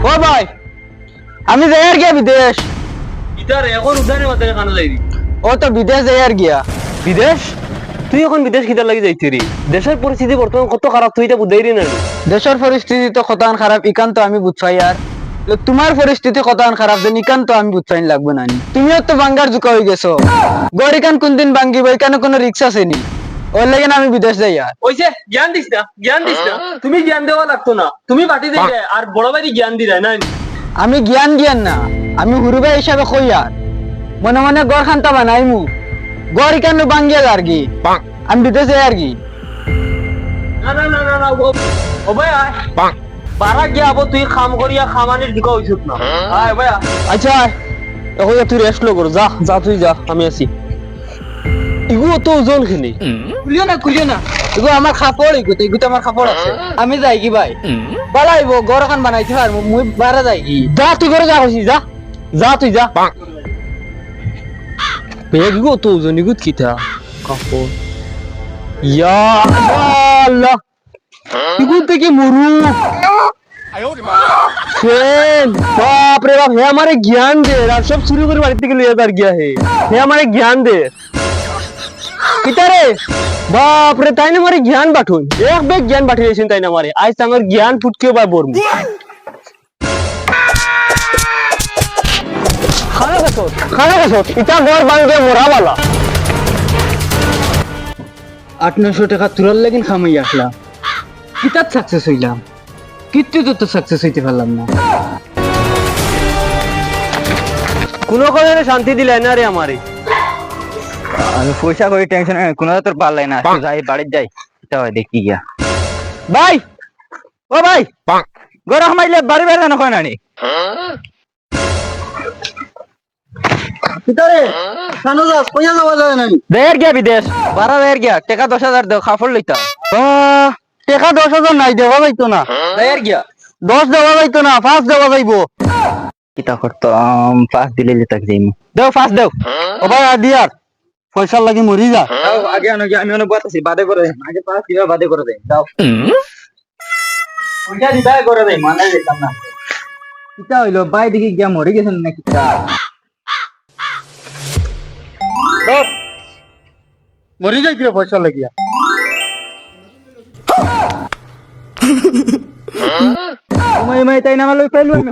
ও ভাই আমি যাই আর গিয়া বিদেশ। ইতার এখন উদানে মাথায় কানা যাইবি। ও তো বিদেশ যাই আর গিয়া। বিদেশ? তুই এখন বিদেশ কিতার লাগি দেশের পরিস্থিতি বর্তমান কত খারাপ তুই এটা বুঝাই রে না দেশের পরিস্থিতি তো কতান খারাপ ইকান তো আমি বুঝছাই আর। তোমার পরিস্থিতি কতান খারাপ যে ইকান তো আমি বুঝছাই লাগবে না। তুমিও তো বাঙ্গার জুকা হয়ে গেছো। গড়িকান কোন দিন বাঙ্গিব এখানে কোনো রিক্স আছে নি? ওর লাগে আমি বিদেশ যাই আর। ওই যে জ্ঞান দিস না জ্ঞান দিস না। তুমি জ্ঞান দেওয়া লাগতো না। তুমি বাটি দিলে আর বড় ভাই জ্ঞান দিলাই না আমি জ্ঞান জ্ঞান না আমি হুরুবা হিসাবে কই আর। মনে মনে গড় খান্তা বানাই মু গড় ইকান বাঙ্গিয়া আর কি আমি বিদেশ যাই আর কি। না না না না না ও ও ভাই আয় বারা গিয়া আবো তুই খাম করিয়া খামানির দিকে হইছত না। আয় ভাই আচ্ছা এখন তুই রেস্ট লো কর যা যা তুই যা আমি আছি। ইগু তো ওজন খিনি খুলিও না খুলিও না। এগুলো আমার খাপড় এগুলো এগুলো আমার খাপড় আছে। আমি যাই কি ভাই বালাইব গড় খান বানাইতে পার মুই বারা যাই কি যা তুই করে যা কইছি যা। যা তুই যা। বেগ তো ওজন কিতা? কাপড় ইয়া আল্লাহ। থেকে মরু ফ্রেন্ড বাপ রে বাপ হে আমারে জ্ঞান দে আর সব শুরু করে বাড়ি থেকে লিয়ে যার গিয়া হে। হে আমারে দে বাপ রে তাই না মারে জ্ঞান বাঠুন এক বেগ জ্ঞান তাই না মারে? আজ আমার জ্ঞান ফুটকে বা বরমু। খানা ইটা ঘর বাংবে মোরা বালা আট নশো টাকা তুলার লাগিন খামাই আসলাম। কিতাব সাকসেস হইলাম? কিচ্ছু তো সাকসেস হইতে পারলাম না। কোনো কারণে শান্তি দিলে না রে আমারে। আমি পয়সা করে টেনশন কোনো তোর পারলাই না। যাই বাড়ির যাই। হয় দেখি গিয়া। ভাই! ও ভাই! গড় হামাইলে বাড়ি বাড়ি না কয় নানি ভিতরে! যাওয়া যায় গিয়া বিদেশ। বারা দেয়ের গিয়া। টাকা দশ হাজার দেও খাফর লইতা। টাকা দশ হাজার নাই দেওয়া যাইতো না। দেয়ের গিয়া। দশ দেওয়া যাইতো না পাঁচ দেওয়া যাইবো। কিতা করতাম? পাঁচ দিলে তাক যাইমু। দেও পাঁচ দেও। ও ভাই আর দিয়ার পয়সা লাগি মরি যা। আগে আনো আমি অনেক বাত আছি বাদে করে দেন আগে পাঁচ কিবা বাদে করে দেন যাও। পয়সা দিবাই করে দেন মানে যেতাম না। কিতা হইল? বাই দিকে গিয়া মরি গেছেন না কিতা? মরি যাই কিবা পয়সা লাগিয়া তোমায় মাই তাই নামা লই পাইলো আমি।